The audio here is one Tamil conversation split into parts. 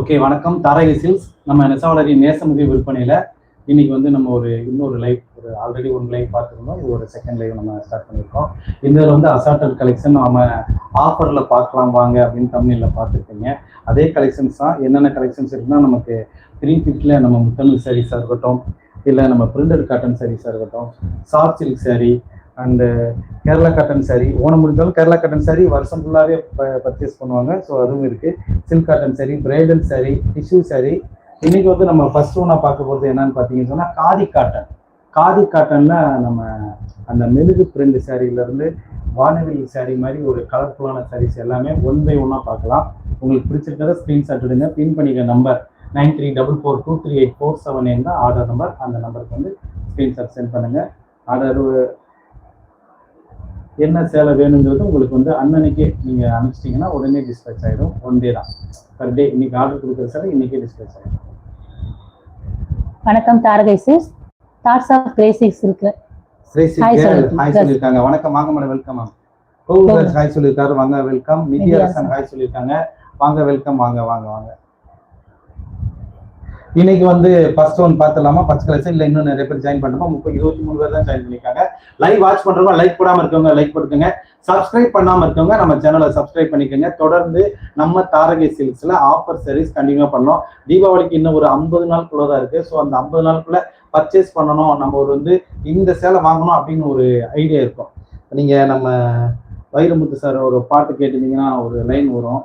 ஓகே வணக்கம். தாரகை சில்ஸ் நம்ம நெசவாளரின் நேசமுதி விற்பனையில இன்னைக்கு வந்து நம்ம ஒரு இன்னொரு லைவ் ஒரு ஆல்ரெடி ஒன் லைவ் பார்த்துருந்தோம். இது ஒரு செகண்ட் லைவ் நம்ம ஸ்டார்ட் பண்ணியிருக்கோம். இதில் வந்து அசாட்டல் கலெக்ஷன் நம்ம ஆஃபரில் பார்க்கலாம் வாங்க அப்படின்னு தமிழில் பார்த்துருக்கீங்க. அதே கலெக்ஷன்ஸ் தான் என்னென்ன கலெக்ஷன்ஸ் இருக்குன்னா நமக்கு த்ரீ ஃபிஃப்டியில் நம்ம முத்தமிழ் சாரீஸாக இருக்கட்டும் இல்லை நம்ம பிரிண்டட் காட்டன் சாரீஸாக இருக்கட்டும் soft silk saree and Kerala cotton saree Onam முடிஞ்சாலும் கேரளா காட்டன் சாரீ வருஷம் ஃபுல்லாகவே பர்ச்சேஸ் பண்ணுவாங்க. ஸோ அதுவும் இருக்குது silk cotton saree bridal saree tissue saree இன்னைக்கு வந்து நம்ம ஃபர்ஸ்ட் ஒன்றா பார்க்க போகிறது என்னன்னு பார்த்தீங்கன்னு சொன்னால் காதி காட்டன் காதி காட்டன்னா நம்ம அந்த மெழுகு பிரிண்ட் சாரீலேருந்து வானவில் சாரீ மாதிரி ஒரு கலர்ஃபுல்லான சாரீஸ் எல்லாமே ஒன் பை பார்க்கலாம். உங்களுக்கு பிடிச்சிருக்கிறத ஸ்க்ரீன்ஷாட் எடுங்க. பின் பண்ணிக்க number nine three double four two three eight four seven eight தான் ஆர்டர் நம்பர் அந்த நம்பருக்கு வந்து ஸ்க்ரீன்ஷாட் சென்ட் பண்ணுங்கள் ஆர்டர் என்ன சேலை வேணுங்கிறது உங்களுக்கு வந்து அன்னன்னைக்கே நீங்கள் அனுப்பிச்சிட்டிங்கன்னா உடனே டிஸ்பேச் ஆகிடும் ஒன் டே தான். பர் டே இன்னைக்கு ஆர்டர் கொடுக்குற சேலை இன்னைக்கே டிஸ்பேச் ஆகிடும் வணக்கம் தாரகை சிஸ் தாட்ஸ் ஆஃப் கிரேசிக்ஸ் இருக்கு. ஹாய் சொல்லியிருக்காங்க. வணக்கம். வாங்க madam welcome ma'am Gokulraj hi சொல்லியிருக்காரு. வாங்க வெல்கம் நிதியரசன் ஹாய் சொல்லியிருக்காங்க. வாங்க வெல்கம் வாங்க வாங்க வாங்க. இன்னைக்கு வந்து ஃபர்ஸ்ட் ஒன் பார்த்துலாமா பச்சை கலர் இல்லை இன்னும் நிறைய பேர் ஜாயின் பண்ணுறோம் முப்பது இருபத்தி மூணு பேர் தான் ஜாயின் பண்ணிருக்காங்க லைவ் வாட்ச் பண்றவங்க லைக் போடாம இருக்கவங்க லைக் கொடுக்குங்க சப்ஸ்கிரைப் பண்ணாம இருக்கவங்க நம்ம சேனலை சப்ஸ்கிரைப் பண்ணிக்கோங்க. தொடர்ந்து நம்ம தாரகை சில்க்ஸில் ஆஃபர் சர்வீஸ் கண்டினியூ பண்ணோம். தீபாவளிக்கு இன்னும் ஒரு ஐம்பது நாளுக்குள்ள தான் இருக்கு. ஸோ அந்த ஐம்பது நாளுக்குள்ள பர்ச்சேஸ் பண்ணணும். நம்ம ஒரு வந்து இந்த சேலை வாங்கணும் அப்படின்னு ஒரு ஐடியா இருக்கும். நீங்க நம்ம வைரமுத்து சார் ஒரு பாட்டு கேட்டிருந்தீங்கன்னா ஒரு லைன் வரும்.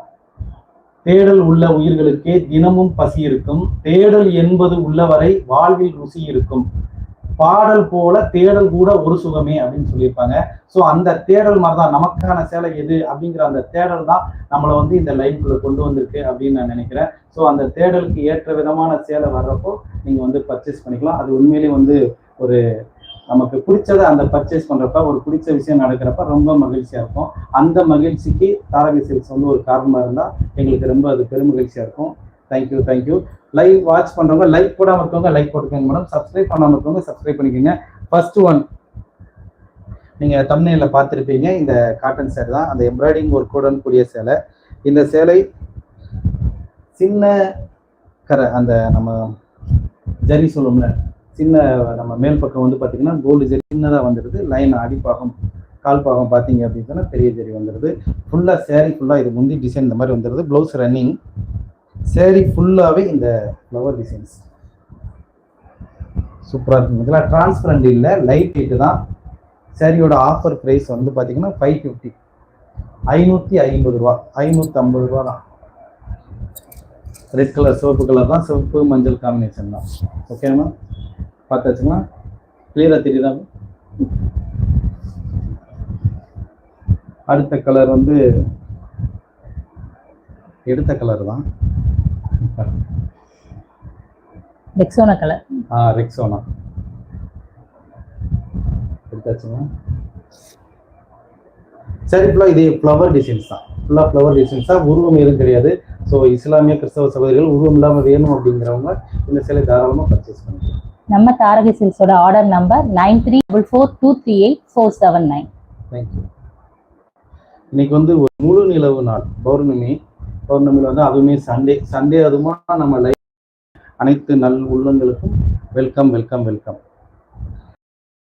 தேடல் உள்ள உயிர்களுக்கே தினமும் பசி இருக்கும். தேடல் என்பது உள்ளவரை வாழ்வில் ருசி இருக்கும். பாடல் போல தேடல் கூட ஒரு சுகமே அப்படின்னு சொல்லியிருப்பாங்க. ஸோ அந்த தேடல் மாதிரி தான் நமக்கான சேலை எது அப்படிங்கிற அந்த தேடல் தான் நம்மளை வந்து இந்த லைஃப்குள்ள கொண்டு வந்திருக்கு அப்படின்னு நான் நினைக்கிறேன். ஸோ அந்த தேடலுக்கு ஏற்ற விதமான சேலை வர்றப்போ நீங்க வந்து பர்ச்சேஸ் பண்ணிக்கலாம். அது உண்மையிலேயே வந்து ஒரு நமக்கு பிடிச்சதை அந்த பர்ச்சேஸ் பண்றப்ப ஒரு பிடிச்ச விஷயம் நடக்கிறப்ப ரொம்ப மகிழ்ச்சியா இருக்கும். அந்த மகிழ்ச்சிக்கு தாரகை சில்க்ஸ் வந்து ஒரு காரணமா இருந்தா எங்களுக்கு ரொம்ப அது பெருமகிழ்ச்சியா இருக்கும். Thank you thank you live watch பண்றவங்க லைக் போடாம இருக்கவங்க லைக் போட்டுக்கோங்க மேடம் சப்ஸ்கிரைப் பண்ணாம இருக்கவங்க சப்ஸ்கிரைப் பண்ணிக்கோங்க. ஃபர்ஸ்ட் ஒன் நீங்க தமிழ்ல பார்த்துருப்பீங்க. இந்த காட்டன் சேலை தான். அந்த எம்ப்ராய்டிங் ஒர்க்குடன் கூடிய சேலை. இந்த சேலை சின்ன கரை அந்த நம்ம ஜரி சொல்லுவோம்ல சின்ன நம்ம மேல் பக்கம் வந்து பார்த்தீங்கன்னா கோல்டு ஜெரி சின்னதாக வந்துடுது லைன் அடிப்பாகம் கால் பாகம் பார்த்தீங்க அப்படின்னு சொன்னால் பெரிய ஜெரி வந்துடுது ஃபுல்லாக சேரீ ஃபுல்லாக இது முந்தி டிசைன் இந்த மாதிரி வந்துடுது ப்ளவுஸ் ரன்னிங் சேரீ ஃபுல்லாகவே இந்த ஃப்ளவர் டிசைன்ஸ் சூப்பராக இருக்கும். இதெல்லாம் டிரான்ஸ்பரண்ட் இல்லை லைட் வெயிட்டு தான். சேரீயோட ஆஃபர் ப்ரைஸ் வந்து பார்த்தீங்கன்னா ஃபைவ் ஃபிஃப்டி ஐநூற்றி ஐம்பது ரூபா. ஐநூற்றி ஐம்பது ரூபா தான். ரெட் கலர் சிவப்பு கலர் தான். சிவப்பு மஞ்சள் காம்பினேஷன் தான். ஓகேம்மா பார்த்தாச்சுங்களா? கிளியராக தெரியுதா? அடுத்த கலர் வந்து எடுத்த கலர் தான். ரெக்ஸோனா கலர் ஆ ரெக்ஸோனா எடுத்தாச்சுங்களா? சரி ஃபுல்லாக இது ஃப்ளவர் டிசைன்ஸ் தான். ஃபுல்லாக ஃப்ளவர் டிசைன்ஸ் தான். உருவம் எதுவும் கிடையாது. ஸோ இஸ்லாமிய கிறிஸ்தவ சகோதரிகள் உருவம் இல்லாமல் வேணும் அப்படிங்கிறவங்க இந்த சிலை தாராளமாக பர்ச்சேஸ் பண்ணிக்கலாம். நம்ம Tharagai சில்ஸோட order number nine three double four two three eight four seven nine thank you இன்னைக்கு வந்து ஒரு முழு நிலவு நாள் பௌர்ணமி. பௌர்ணமியில் வந்து அதுவுமே சண்டே சண்டே அதுமா நம்ம லைஃப் அனைத்து நல் உள்ளங்களுக்கும் வெல்கம் வெல்கம் வெல்கம்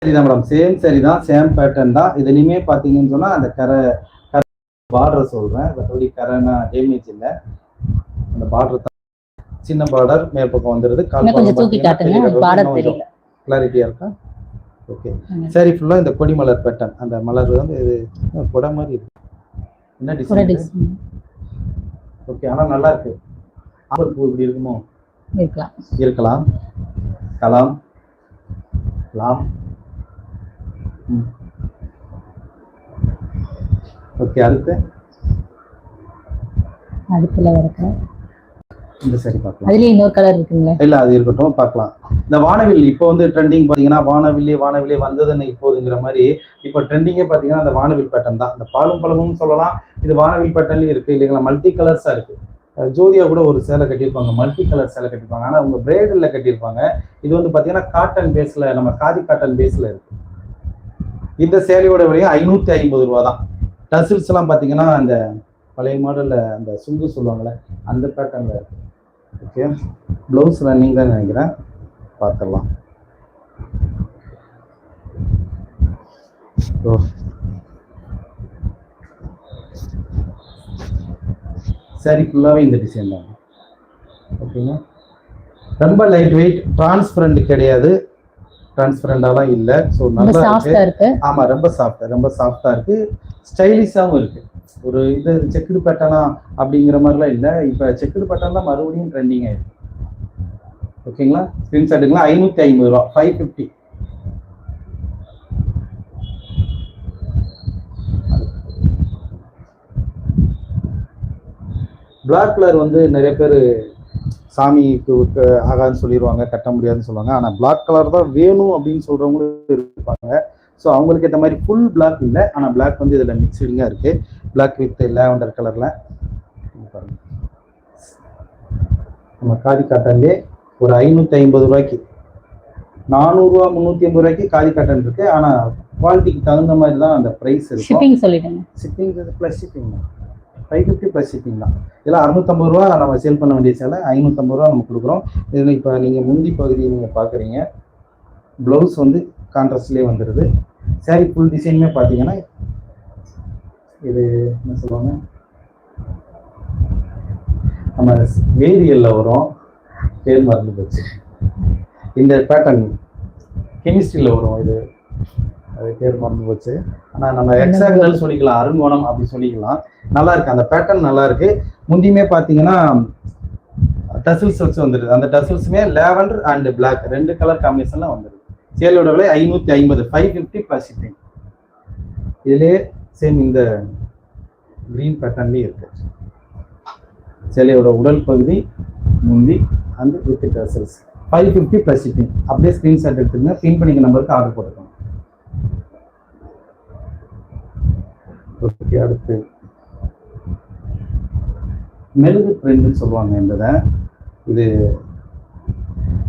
சரிதான் மேடம் சேம் சரி தான் சேம் பேட்டர்ன் தான். இதுலையுமே பார்த்தீங்கன்னு சொன்னால் அந்த கரை கரை பார்டர் சொல்கிறேன் மற்றபடி கரைனா டேமேஜ் இல்லை. அந்த பார்டர் தான் சின்ன பார்டர் மேல் பக்கம் வந்துடுது இன்னும் கொஞ்சம் தூக்கி காட்டுங்க. பார்டர் தெரியல. கிளாரிட்டியாக இருக்கா? ஓகே. சரி ஃபுல்லாக இந்த கொடி மலர் பேட்டர்ன் அந்த மலர் வந்து இது கொடை மாதிரி இருக்கு. என்ன டிசைன் ஓகே ஆனால் நல்லா இருக்கு. ஆம்பல் பூ இப்படி இருக்குமோ? இருக்கலாம். இருக்கலாம். கலாம். லாம். ஓகே அடுத்து? அடுத்துல இருக்க இந்த சரி பார்க்கலாம். அதுலயே இன்னொரு கலர் இருக்குங்களே. இல்ல அது இருக்கட்டும் பார்க்கலாம். இந்த வானவில் இப்போ வந்து ட்ரெண்டிங் பாத்தீங்கன்னா வானவில்லே வானவில்லே வந்ததுன்னு இப்போதுங்கிற மாதிரி இப்போ ட்ரெண்டிங்கே பாத்தீங்கன்னா அந்த வானவில் பேட்டர்ன் தான். இந்த பாலும் பழமும் சொல்லலாம் இது வானவில் பேட்டர்ன்லயும் இருக்கு. இல்லைங்களா மல்டி கலர்ஸா இருக்கு ஜோதியா கூட ஒரு சேலை கட்டியிருப்பாங்க மல்டி கலர் சேலை கட்டியிருப்பாங்க. ஆனா அவங்க பிரைடல்ல கட்டியிருப்பாங்க. இது வந்து பாத்தீங்கன்னா காட்டன் பேஸ்ல நம்ம காதி காட்டன் பேஸ்ல இருக்கு. இந்த சேலையோட விலையும் ஐநூத்தி ஐம்பது ரூபா தான். டசில்ஸ் எல்லாம் பாத்தீங்கன்னா அந்த பழைய மாடல்ல அந்த சுங்கு சொல்லுவாங்கல்ல அந்த பேட்டர்ன்ல இருக்கு. ஓகே ப்ளவுஸ் ரன்னிங் தான் நினைக்கிறேன். பார்த்துடலாம். ஓ சாரி ஃபுல்லாகவே இந்த டிசைன் தான். ஓகேங்களா ரொம்ப லைட் வெயிட் டிரான்ஸ்பரண்ட் கிடையாது டிரான்ஸ்பரண்டாலாம் இல்லை. ஸோ நல்லா இருக்கு. சாஃப்டா இருக்கு. ஆமா ரொம்ப சாஃப்டா ரொம்ப சாஃப்டா இருக்கு. ஸ்டைலிஷாவும் இருக்கு. ஒரு இது செக்குடு பேட்டர்னா அப்படிங்கிற மாதிரிலாம் இல்லை. இப்போ செக்குடு பேட்டர்ன்லாம் மறுபடியும் ட்ரெண்டிங் ஆயிருக்கு. ஓகேங்களா? ஸ்கிரீன்ஷாட்டுங்களா ஐநூற்றி ஐம்பது ரூபா. ஃபைவ் ஃபிஃப்டி பிளாக் கலர் வந்து நிறைய பேர் சாமிக்கு ஆகாதுன்னு சொல்லிடுவாங்க கட்ட முடியாதுன்னு சொல்லுவாங்க. ஆனால் பிளாக் கலர் தான் வேணும் அப்படின்னு சொல்றவங்களும் இருப்பாங்க. ஸோ அவங்களுக்கு ஏற்ற மாதிரி ஃபுல் பிளாக் இல்லை. ஆனால் பிளாக் வந்து இதில் மிக்சடிங்காக இருக்கு. பிளாக் வித் லேவண்டர் கலரில் நம்ம காதி காட்டன்லே ஒரு ஐநூற்றி ஐம்பது ரூபாய்க்கு. நானூறுரூவா முந்நூற்றி ஐம்பது ரூபாய்க்கு காதி காட்டன் இருக்கு. ஆனால் குவாலிட்டிக்கு தகுந்த மாதிரி தான் அந்த ப்ரைஸ் இருக்கும். ஷிப்பிங் சொல்லிடுங்க. ஷிப்பிங் ப்ளஸ் ஷிப்பிங் தான். ஃபைவ் ஃபிஃப்டி ப்ளஸ் ஷிப்பிங் தான். இதில் அறுநூத்தம்பது ரூபா நம்ம சேல் பண்ண வேண்டிய சேலை. ஐநூற்றம்பது ரூபா நம்ம கொடுக்குறோம். இதில் இப்போ நீங்கள் முந்தி பகுதியை நீங்கள் பார்க்குறீங்க ப்ளவுஸ் வந்து கான்ட்ராஸ்ட்லேயே வந்துடுது saree ஃபுல் டிசைனுமே பார்த்தீங்கன்னா இது என்ன சொல்லுவாங்க? நம்ம வேதியியலில் வரும். பேர் மறந்து போச்சு. இந்த பேட்டர்ன் கெமிஸ்ட்ரியில் வரும் இது. அது பேர் மறந்து போச்சு. ஆனால் நம்ம எக்ஸாக்டல் சொல்லிக்கலாம் அருங்கோணம் அப்படி சொல்லிக்கலாம். நல்லா இருக்கு. அந்த பேட்டர்ன் நல்லா இருக்கு. முந்தியுமே பார்த்தீங்கன்னா டசில்ஸ் வச்சு வந்துடுது அந்த டசில்ஸுமே லேவண்டர் அண்ட் Black. ரெண்டு கலர் காம்பினேஷன்ல வந்துடுது சேலோட விலை ஐநூற்றி ஐம்பது five fifty plus shipping same இந்த க்ரீன் பேட்டர்ன்லேயே இருக்கு. சேலையோட உடல் பகுதி முந்தி அந்த with tassels five fifty plus shipping அப்படியே ஸ்க்ரீன்ஷாட் எடுத்துங்க பின் பண்ணிக்க நம்பருக்கு ஆர்டர் போட்டுக்கோங்க ஓகே அடுத்து. மெழுகு பிரிண்ட்னு சொல்லுவாங்க இந்த இது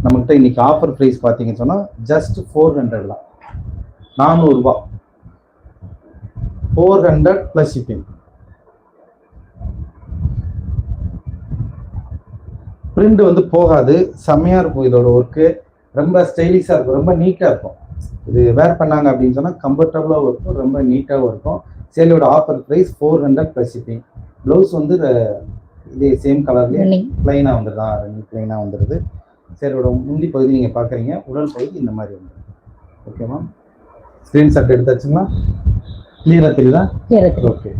நம்மகிட்ட இன்னைக்கு ஆஃபர் ப்ரைஸ் பார்த்தீங்கன்னு சொன்னால் ஜஸ்ட் ஃபோர் ஹண்ட்ரட் தான். Four hundred plus shipping print வந்து போகாது. செம்மையா இருக்கும் இதோட ஒர்க்கு ரொம்ப ஸ்டைலிஷாக இருக்கும். ரொம்ப நீட்டாக இருக்கும். இது வேர் பண்ணாங்க அப்படின்னு சொன்னால் கம்ஃபர்டபுளாகவும் இருக்கும் ரொம்ப நீட்டாகவும் இருக்கும். சேலையோட offer price four hundred plus shipping blouse வந்து இதே சேம் கலர்லேயே பிளைனாக வந்துடுதா ரெண்டு பிளைனாக வந்துடுது சேலையோட முந்தி பகுதி நீங்கள் பார்க்குறீங்க. உடல் பகுதி இந்த மாதிரி வந்துடும் ஓகேவா ஸ்க்ரீன்ஷாட் எடுத்தாச்சுங்களா? கிளியராக தெரியுதா? ஓகே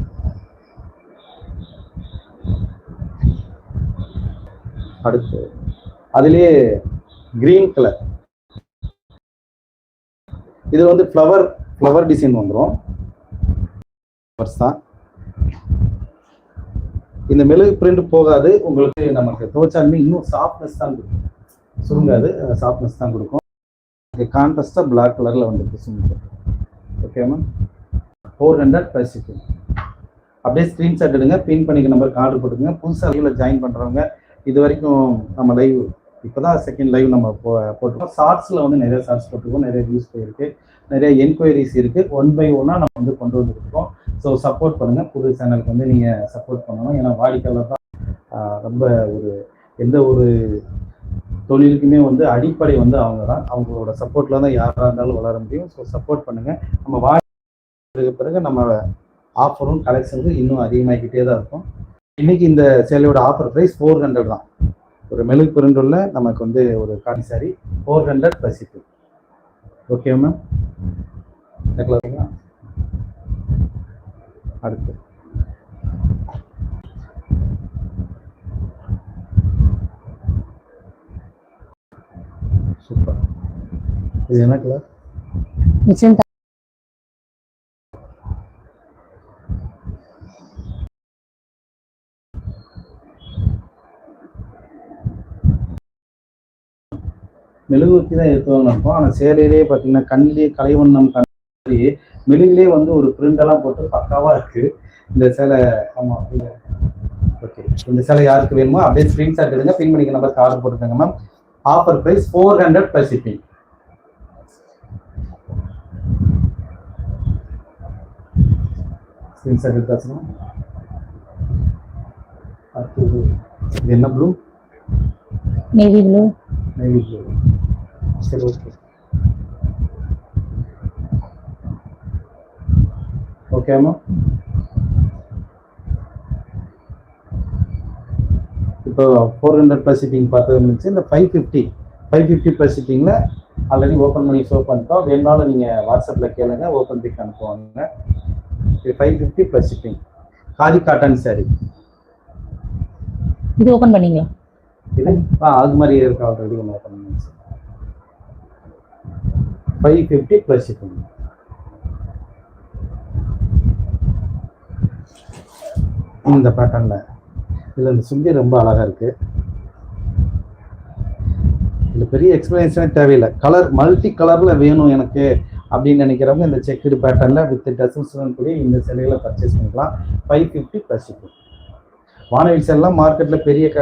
அடுத்து அதுலயே கிரீன் கலர் இது வந்து ஃப்ளவர் ஃப்ளவர் டிசைன் வந்துடும் ஃப்ளவர்ஸ் தான். இந்த மெழுகு பிரிண்ட் போகாது. உங்களுக்கு நமக்கு துவைச்சாலுமே இன்னும் சாஃப்ட்னஸ் தான் கொடுக்கும். சுருங்காது சாஃப்ட்னஸ் தான் கொடுக்கும். கான்ட்ராஸ்டாக பிளாக் கலரில் வந்துருக்கு சுருங்க. மேம் ஃபோர் ஹண்ட்ரட் ப்ளஸ் இருக்குது அப்படியே ஸ்க்ரீன்ஷாட் எடுங்க பின் பண்ணிக்க நம்பருக்கு ஆர்டர் போட்டுக்கோங்க. புதுசாக லைவில் ஜாயின் பண்ணுறவங்க இது வரைக்கும் நம்ம லைவ் இப்போ தான் செகண்ட் லைவ் நம்ம போ போட்டிருக்கோம். ஷார்ட்ஸில் வந்து நிறைய ஷார்ட்ஸ் போட்டிருக்கோம் நிறைய வியூஸ் போயிருக்கு. நிறைய என்கொயரிஸ் இருக்குது ஒன் பை ஒன்னாக நம்ம வந்து கொண்டு வந்துருக்கோம். ஸோ சப்போர்ட் பண்ணுங்கள் புது சேனலுக்கு வந்து நீங்கள் சப்போர்ட் பண்ணணும். ஏன்னா வாடிக்கையாளர் தான் ரொம்ப ஒரு எந்த ஒரு தொழிலுக்குமே வந்து அடிப்படை வந்து அவங்க தான் அவங்களோட சப்போர்ட்டில் தான் யாராக இருந்தாலும் வளர முடியும். ஸோ சப்போர்ட் பண்ணுங்கள் நம்ம வாங்க பிறகு நம்ம ஆஃபரும் கலெக்ஷன்ஸும் இன்னும் அதிகமாகிக்கிட்டே தான் இருக்கும். இன்னைக்கு இந்த சேலையோட ஆஃபர் ப்ரைஸ் ஃபோர் ஹண்ட்ரட் தான். ஒரு மெழுகு பிரிண்டுள்ள நமக்கு வந்து ஒரு காட்டி சாரி ஃபோர் ஹண்ட்ரட் ப்ளஸ் இப்போ ஓகே மேம் அடுத்து சூப்பர் இது என்ன கலர் மிச்சம் மெழுகுவர்த்தி தான் ஏற்றுவாங்க இருக்கும் ஆனால் சேலையிலேயே பார்த்தீங்கன்னா கண்ணிலேயே கலைவண்ணம் கண்ணிலேயே மெழுகுலேயே வந்து ஒரு பிரிண்டெல்லாம் போட்டு பக்காவா இருக்கு. இந்த சேலை ஆமாம் ஓகே இந்த சேலை யாருக்கு வேணுமோ அப்படியே ஸ்க்ரீன்ஷாட் எடுங்க. பின் பண்ணிக்க நம்பருக்கு ஆர்டர் போட்டுக்கோங்க ma'am offer price four hundred plus shipping screenshot எடுத்தாச்சுன்னா அடுத்தது இது என்ன blue navy blue navy blue சரி ஓகே ஓகேம்மா இப்போ ஃபோர் ஹண்ட்ரட் ப்ளஸ் சிட்டிங் பார்த்தது இருந்துச்சு. இந்த five fifty five fifty plus சிட்டிங்கில் already open பண்ணி ஷோ பண்ணிட்டோம். வேணுனாலும் நீங்கள் வாட்ஸ்அப்பில் கேளுங்க ஓப்பன் பிக் அனுப்புவாங்க. இது five fifty plus shipping khadi cotton saree. இது ஓபன் பண்ணீங்களா? இது? ஆ அது மாதிரி இருக்கு ஆல்ரெடி ஒன்று ஓப்பன் பண்ணி ஃபைவ் ஃபிஃப்டி ப்ளஸ் சிட்டிங் இந்த பேட்டர்னில் இதில் இந்த சுங்கி ரொம்ப அழகாக இருக்கு. இதில் பெரிய எக்ஸ்பிளனேஷனே தேவையில்லை. கலர் மல்டி கலரில் வேணும் எனக்கு. அப்படின்னு நினைக்கிறவங்க இந்த செக்குடு பேட்டர்னில் வித் டசல்ஸுடன் கூடிய இந்த சிலைகளை பர்ச்சேஸ் பண்ணிக்கலாம். ஃபைவ் ஃபிஃப்டி ப்ளஸ் ஷிப்பிங் வானவில் செல்லாம் மார்க்கெட்டில் பெரிய க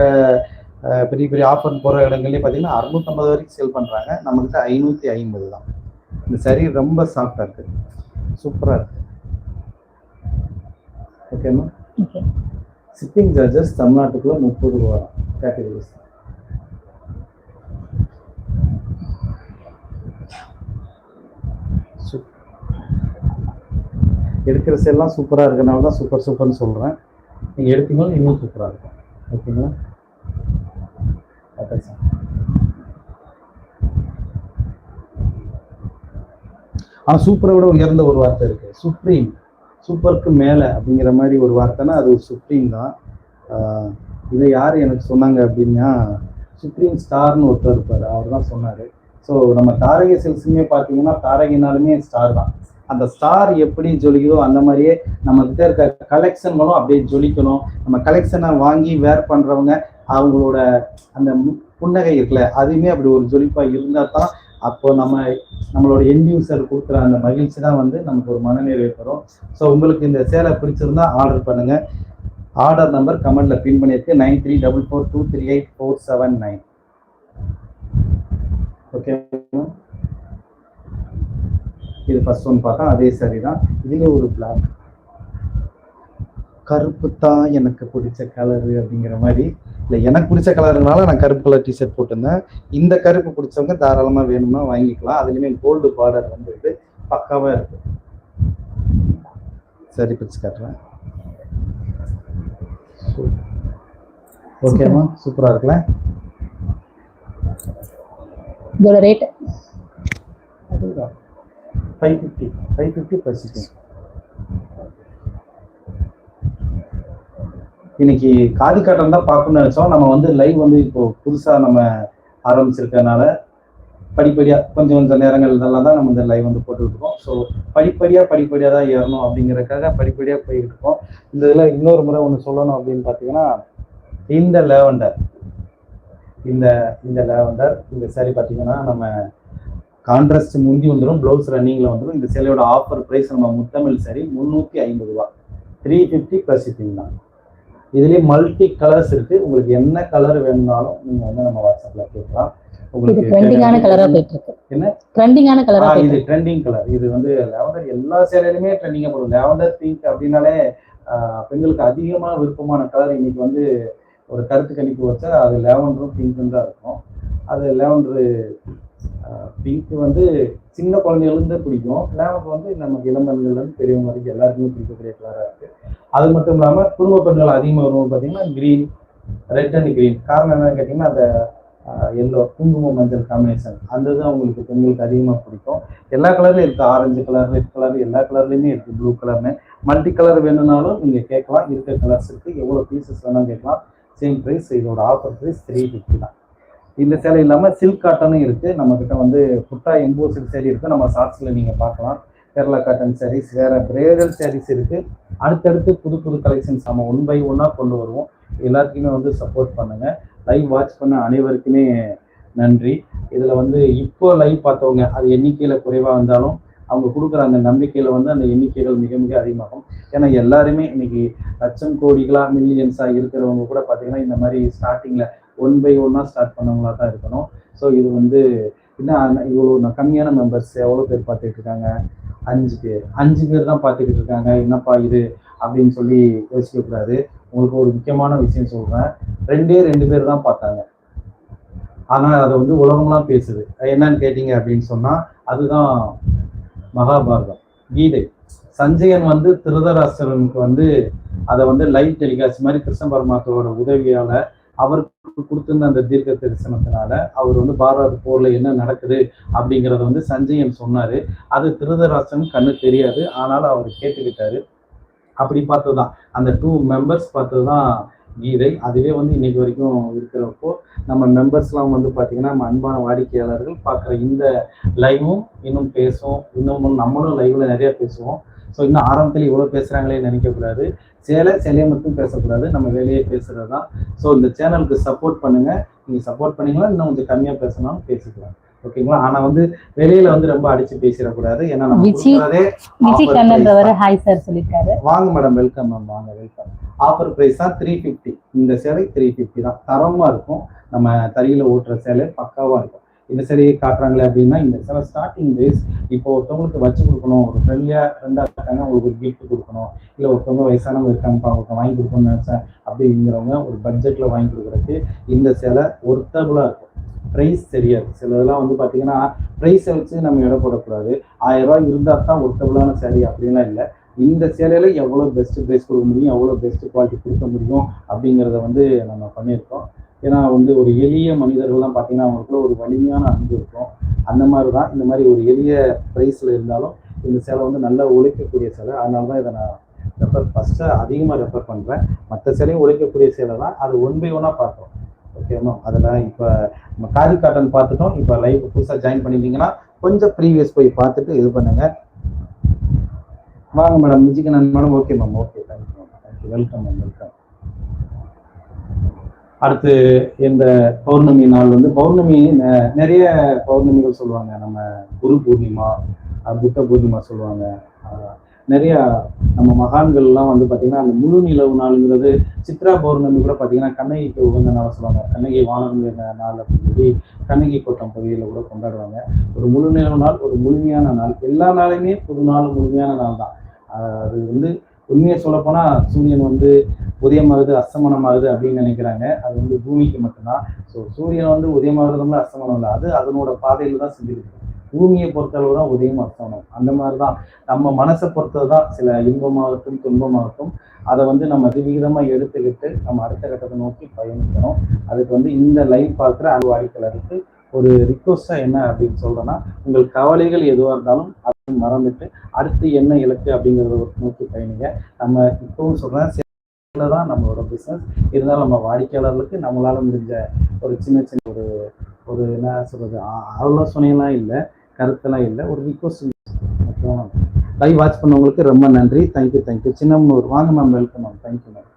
பெரிய பெரிய ஆஃபர் போகிற இடங்கள்லேயே பார்த்தீங்கன்னா அறுநூத்தம்பது வரைக்கும் சேல் பண்ணுறாங்க நம்மகிட்ட ஐநூற்றி ஐம்பது தான். இந்த சரி ரொம்ப சாஃப்டாக இருக்குது சூப்பராக இருக்குது ஓகேம்மா ஓகே ஷிப்பிங் சார்ஜஸ் தமிழ்நாட்டுக்குள்ள முப்பது ரூபா கேட்டகரிஸ் எடுக்கிற செல்லாம் சூப்பராக இருக்கனால தான் சூப்பர் சூப்பர்னு சொல்கிறேன் நீங்கள் எடுத்தீங்கன்னா இன்னும் சூப்பராக இருக்கும். ஓகேங்களா அதான் சார் ஆனால் சூப்பரை விட உயர்ந்த ஒரு வார்த்தை இருக்கு. சுப்ரீம் சூப்பருக்கு மேலே அப்படிங்கிற மாதிரி ஒரு வார்த்தைனா அது ஒரு சுப்ரீம் தான். இதை யார் எனக்கு சொன்னாங்க அப்படின்னா சுப்ரீம் ஸ்டார்னு ஒருத்தர் இருப்பார். அவர் தான் சொன்னார். ஸோ நம்ம தாரகை செல்ஸுமே பார்த்தீங்கன்னா தாரகைனாலுமே ஸ்டார் தான். அந்த ஸ்டார் எப்படி ஜொலிக்குதோ அந்த மாதிரியே நம்ம கிட்ட இருக்க கலெக்ஷன்களும் அப்படியே ஜொலிக்கணும். நம்ம கலெக்ஷனை வாங்கி வேர் பண்றவங்க அவங்களோட அந்த புன்னகை இருக்குல்ல அதுவுமே அப்படி ஒரு ஜொலிப்பா இருந்தா தான் அப்போ நம்ம நம்மளோட எண்ட் யூசர் கொடுக்குற அந்த மகிழ்ச்சி தான் வந்து நமக்கு ஒரு மனநிறைவு தரும் ஸோ உங்களுக்கு இந்த சேலை பிடிச்சிருந்தா ஆர்டர் பண்ணுங்க. ஆர்டர் நம்பர் கமெண்ட்ல பின் பண்ணியிருக்கு. Nine three double four two three eight four seven nine. Okay இது ஃபர்ஸ்ட் ஒன் பார்த்தா அதே சரி தான் இதுல ஒரு பிளாக் கருப்பு தான் எனக்கு பிடிச்ச கலரு அப்படிங்கிற மாதிரி. இல்லை எனக்கு பிடிச்ச கலருனால நான் கருப்பு கலர் டிஷர்ட் போட்டிருந்தேன். இந்த கருப்பு பிடிச்சவங்க தாராளமாக வேணும்னா வாங்கிக்கலாம். அதுலேயுமே கோல்டு பார்டர் வந்துருக்கு பக்காவாக இருக்கு. சரி பிடிச்சு காட்டுறேன். ஓகேம்மா சூப்பராக இருக்குல்ல? இதோட rate five fifty five fifty plus இன்னைக்கு காதி காட்டம் தான் பார்க்கணும்னு நினைச்சோம். நம்ம வந்து லைவ் வந்து இப்போ புதுசாக நம்ம ஆரம்பிச்சிருக்கனால படிப்படியாக கொஞ்சம் கொஞ்சம் நேரங்கள் இதெல்லாம் தான் நம்ம இந்த லைவ் வந்து போட்டுருக்கோம் ஸோ படிப்படியாக படிப்படியாக தான் ஏறணும் அப்படிங்கிறதுக்காக படிப்படியாக போயிட்டு இருக்கோம் இந்த இதில் இன்னொரு முறை ஒன்று சொல்லணும் அப்படின்னு பார்த்தீங்கன்னா இந்த லேவண்டர் இந்த இந்த லேவண்டர் இந்த saree பார்த்தீங்கன்னா நம்ம கான்ட்ராஸ்ட் முந்தி வந்துடும் ப்ளவுஸ் ரன்னிங்ல வந்துடும் இந்த சேலையோட ஆஃபர் பிரைஸ் நம்ம முத்தமிழ் சரி முந்நூற்றி ஐம்பது ரூபா. த்ரீ ஃபிஃப்டி ப்ளஸ் ஷிப்பிங் தான். இதுலேயே மல்டி கலர்ஸ் இருக்கு. உங்களுக்கு என்ன கலர் வேணும்னாலும் நீங்க வந்து நம்ம வாட்ஸ்அப்ல கேட்கலாம். உங்களுக்கு ட்ரெண்டிங்கான தேவையான- கலரா போயிட்டு இருக்கு என்ன? ட்ரெண்டிங்கான கலரா இது ட்ரெண்டிங் கலர் இது வந்து லேவண்டர் எல்லா சேலையிலுமே ட்ரெண்டிங்கா போடும் லேவண்டர் பிங்க் அப்படின்னாலே பெண்களுக்கு அதிகமான விருப்பமான கலர் இன்னைக்கு வந்து ஒரு கருத்து கணிப்பு வச்சா அது லேவண்டரும் பிங்க்கும் தான் இருக்கும். அது லேவண்டரு பிங்க் வந்து சின்ன குழந்தைகளிருந்து பிடிக்கும். லேவண்டர் வந்து நமக்கு இளம்பெண்கள்லேருந்து பெரியவங்க வரைக்கும் எல்லாருக்குமே பிடிக்கக்கூடிய கலராக இருக்கு. அது மட்டும் இல்லாமல் குடும்ப பெண்கள் அதிகமாக வரும்போது பார்த்தீங்கன்னா கிரீன் ரெட் அண்ட் கிரீன் காரணம் என்னன்னு கேட்டிங்கன்னா அந்த எல்லோ குங்குமம் மஞ்சள் காம்பினேஷன் அந்த இது அவங்களுக்கு பெண்களுக்கு அதிகமாக பிடிக்கும். எல்லா கலர்லையும் இருக்குது ஆரஞ்சு கலர் ரெட் கலர் எல்லா கலர்லேயுமே இருக்குது ப்ளூ கலர்னு மல்டி கலர் வேணும்னாலும் நீங்கள் கேட்கலாம். இருக்க கலர்ஸ் இருக்குது எவ்வளோ பீசஸ் வேணாலும் கேட்கலாம். சேம் ப்ரைஸ் இதோட ஆஃபர் ப்ரைஸ் த்ரீ ஃபிஃப்டி தான். இந்த சேலை இல்லாமல் சில்க் காட்டனும் இருக்குது நம்ம கிட்ட வந்து புட்டா எம்போசில் சேரீ இருக்குது நம்ம ஷார்ட்ஸில் நீங்கள் பார்க்கலாம். கேரளா காட்டன் சாரீஸ் வேறு பிரேரல் சாரீஸ் இருக்குது அடுத்தடுத்து புது புது கலெக்ஷன்ஸ் நம்ம ஒன் பை ஒன்னாக கொண்டு வருவோம். எல்லாத்துக்குமே வந்து சப்போர்ட் பண்ணுங்கள் லைவ் வாட்ச் பண்ண அனைவருக்குமே நன்றி. இதில் வந்து இப்போ லைவ் பார்த்தவங்க அது எண்ணிக்கையில் குறைவாக வந்தாலும் அவங்க கொடுக்குற அந்த நம்பிக்கையில் வந்து அந்த எண்ணிக்கைகள் மிக மிக அதிகமாகும். ஏன்னா எல்லாருமே இன்னைக்கு லட்சம் கோடிகளாக மில்லியன்ஸாக இருக்கிறவங்க கூட பார்த்தீங்கன்னா இந்த மாதிரி ஸ்டார்டிங்கில் ஒன் பை ஒன்னா ஸ்டார்ட் பண்ணவங்களா தான் இருக்கணும். ஸோ இது வந்து இன்னும் இவ்வளோ கம்மியான மெம்பர்ஸ் எவ்வளோ பேர் பார்த்துட்டு இருக்காங்க? அஞ்சு பேர். அஞ்சு பேர் தான் பார்த்துக்கிட்டு இருக்காங்க. என்னப்பா இது? அப்படின்னு சொல்லி யோசிக்க கூடாது. உங்களுக்கு ஒரு முக்கியமான விஷயம் சொல்கிறேன் ரெண்டே ரெண்டு பேர் தான் பார்த்தாங்க. ஆனால் அதை வந்து உலகம்லாம் பேசுது. என்னன்னு கேட்டீங்க அப்படின்னு சொன்னால் அதுதான் மகாபாரதம். கீதை. சஞ்சயன் வந்து திருதராசரனுக்கு வந்து அதை வந்து லைவ் டெலிகாஸ்ட் மாதிரி கிருஷ்ண பரமாத்தோட உதவியால் அவருக்கு கொடுத்திருந்த அந்த தீர்க்க தரிசனத்தினால அவர் வந்து பாரத போர்ல என்ன நடக்குது அப்படிங்கறத வந்து சஞ்சயன் சொன்னாரு. அது திருதராசன் கண்ணு தெரியாது. ஆனாலும் அவர் கேட்டுக்கிட்டாரு. அப்படி பார்த்ததுதான். அந்த டூ மெம்பர்ஸ் பார்த்ததுதான் கீதை. அதுவே வந்து இன்னைக்கு வரைக்கும் இருக்கிறப்போ நம்ம மெம்பர்ஸ்லாம் வந்து பார்த்தீங்கன்னா நம்ம அன்பான வாடிக்கையாளர்கள் பார்க்குற இந்த லைவும் இன்னும் பேசும். இன்னும் நம்மளும் லைவ்ல நிறைய பேசுவோம். ஸோ இன்னும் ஆரம்பத்தில் இவ்வளோ பேசுகிறாங்களே நினைக்கக்கூடாது சேலை சேலையை மட்டும் பேசக்கூடாது. நம்ம வேலையே பேசுறது தான் ஸோ இந்த சேனலுக்கு சப்போர்ட் பண்ணுங்க. நீங்கள் சப்போர்ட் பண்ணீங்களா? இன்னும் கொஞ்சம் கம்மியாக பேசணும்னு பேசிக்கலாம். ஓகேங்களா ஆனால் வந்து வெளியில வந்து ரொம்ப அடிச்சு பேசிடக்கூடாது. ஏன்னா நம்ம விஜய். ஹாய் சார் சொல்லியிருக்காரு. வாங்க மேடம் வெல்கம் மேம் வாங்க வெல்கம் ஆஃபர் பிரைஸ் தான் த்ரீ ஃபிஃப்டி இந்த சேலை த்ரீ ஃபிஃப்டி தான். தரமா இருக்கும். நம்ம தறியில ஓட்டுற சேலை பக்காவா இருக்கும். இந்த சேலையை காட்டுறாங்களே அப்படின்னா இந்த சில ஸ்டார்டிங் டேஸ் இப்போ ஒருத்தவங்களுக்கு வச்சு கொடுக்கணும். ஒரு ஃப்ரெண்ட்லியா ஃப்ரெண்டா இருக்காங்க அவங்களுக்கு ஒரு கிஃப்ட் கொடுக்கணும். இல்லை ஒருத்தவங்க வயசானவங்க இருக்காங்கப்பா அவங்களுக்கு வாங்கி கொடுக்கணும்னு நினைச்சேன் அப்படிங்கிறவங்க ஒரு பட்ஜெட்ல வாங்கி கொடுக்குறதுக்கு இந்த சேலை ஒர்த்தபுளா இருக்கும். ப்ரைஸ் தெரியாது. சில இதெல்லாம் வந்து பார்த்தீங்கன்னா ப்ரைஸை வச்சு நம்ம எடை போடக்கூடாது. ஆயிரம் ரூபாய் இருந்தால் தான் ஒர்த்தபுளான சேலை அப்படின்லாம் இல்லை. இந்த சேலையில எவ்வளோ பெஸ்ட் ப்ரைஸ் கொடுக்க முடியும் எவ்வளோ பெஸ்ட் குவாலிட்டி கொடுக்க முடியும் அப்படிங்கிறத வந்து நம்ம பண்ணியிருக்கோம். ஏன்னா வந்து ஒரு எளிய மனிதர்கள்லாம் பார்த்தீங்கன்னா அவங்களுக்குள்ள ஒரு வலிமையான அன்பு இருக்கும். அந்த மாதிரி தான் இந்த மாதிரி ஒரு எளிய ப்ரைஸில் இருந்தாலும் இந்த சேலை வந்து நல்லா உழைக்கக்கூடிய சேலை. அதனால தான் இதை நான் ரெஃபர் ஃபஸ்ட்டு அதிகமாக ரெஃபர் பண்ணுறேன் மற்ற சேலையும் உழைக்கக்கூடிய சேலை தான். அது ஒன் பை ஒன்னாக பார்க்குறோம். ஓகேவா அதில் இப்போ நம்ம காதி காட்டன் பார்த்துட்டோம். இப்போ லைவ் புதுசாக ஜாயின் பண்ணிட்டீங்கன்னா கொஞ்சம் ப்ரீவியஸ் போய் பார்த்துட்டு இது பண்ணுங்க. வாங்க madam மிஜிகன் madam okay ma'am okay thank you ma'am thank you welcome ma'am welcome அடுத்து இந்த பௌர்ணமி நாள் வந்து பௌர்ணமி நிறைய பௌர்ணமிகள் சொல்லுவாங்க. நம்ம குரு பூர்ணிமா புத்த பூர்ணிமா சொல்லுவாங்க. நிறையா நிறைய நம்ம மகான்கள்லாம் வந்து பார்த்தீங்கன்னா அந்த முழு நிலவு நாளுங்கிறது சித்ரா பௌர்ணமி கூட பார்த்தீங்கன்னா கண்ணகிக்கு உகந்த நாள் சொல்லுவாங்க. கண்ணகி வானம் நாள் அப்படின்னு சொல்லி கண்ணகி கோட்டம் பகுதியில் கூட கொண்டாடுவாங்க. ஒரு முழு நிலவு நாள் ஒரு முழுமையான நாள். எல்லா நாளுமே புது நாள் முழுமையான நாள் தான். அது வந்து உண்மையை சொல்லப்போனால் சூரியன் வந்து உதயமாகுது அஸ்தமனமாகுது அப்படின்னு நினைக்கிறாங்க. அது வந்து பூமிக்கு மட்டும்தான். ஸோ சூரியன் வந்து உதயமாகுறதுல அஸ்தமனம் இல்லை. அது அதனோட பாதையில தான் செஞ்சுருக்கு பூமியை பொறுத்தளவு தான் உதயம் அஸ்தமனம். அந்த மாதிரி தான் நம்ம மனசை பொறுத்தது தான் சில இன்பமாகட்டும் துன்பமாகட்டும். அதை வந்து நம்ம அதிவிகிதமாக எடுத்துக்கிட்டு நம்ம அடுத்த கட்டத்தை நோக்கி பயணிக்கணும். அதுக்கு வந்து இந்த லைவ் பார்க்குற அந்த வாடிக்கையாளருக்கு ஒரு ரிக்வஸ்டாக என்ன அப்படின்னு சொல்றேன்னா உங்கள் கவலைகள் எதுவாக இருந்தாலும் அதை மறந்துட்டு அடுத்து என்ன இலக்கு அப்படிங்கிறத நோக்கி பயணிங்க. நம்ம இப்பவும் சொல்றேன் தான் நம்மளோட பிஸ்னஸ் இருந்தாலும் நம்ம வாடிக்கையாளர்களுக்கு நம்மளால முடிஞ்ச ஒரு சின்ன சின்ன ஒரு ஒரு என்ன சொல்றது ஆலோசனைலாம் ஆலோசனையெல்லாம் இல்லை கருத்தெல்லாம் இல்லை ஒரு ரிக்வஸ்ட் லைவ் வாட்ச் பண்ணவங்களுக்கு ரொம்ப நன்றி. Thank you thank you Chinnamanur வாங்க ma'am welcome ma'am thank you ma'am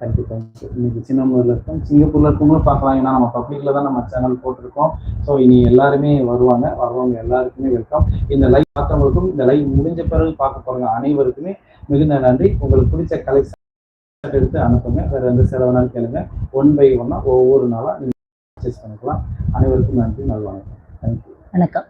thank you thank you இன்னைக்கு சின்னம்னூர்ல இருக்கோம். சிங்கப்பூர்ல இருக்கவங்களும் பார்க்கலாம். ஏன்னா நம்ம பப்ளிக்ல தான் நம்ம சேனல் போட்டிருக்கோம். ஸோ இனி எல்லாருமே வருவாங்க. வர்றவங்க எல்லாருக்குமே வெல்கம் இந்த லைவ் பார்த்தவங்களுக்கும் இந்த லைவ் முடிஞ்ச பிறகு பார்க்க போகிறாங்க அனைவருக்குமே மிகுந்த நன்றி. உங்களுக்கு பிடிச்ச கலெக்ஷன் எடுத்து அனுப்புங்க. வேற எந்த செலவுனாலும் கேளுங்க. ஒன் பை ஒன்னா ஒவ்வொரு நாளா பர்ச்சேஸ் பண்ணிக்கலாம். அனைவருக்கும் நன்றி நல்வணக்கம் தேங்க்யூ வணக்கம்.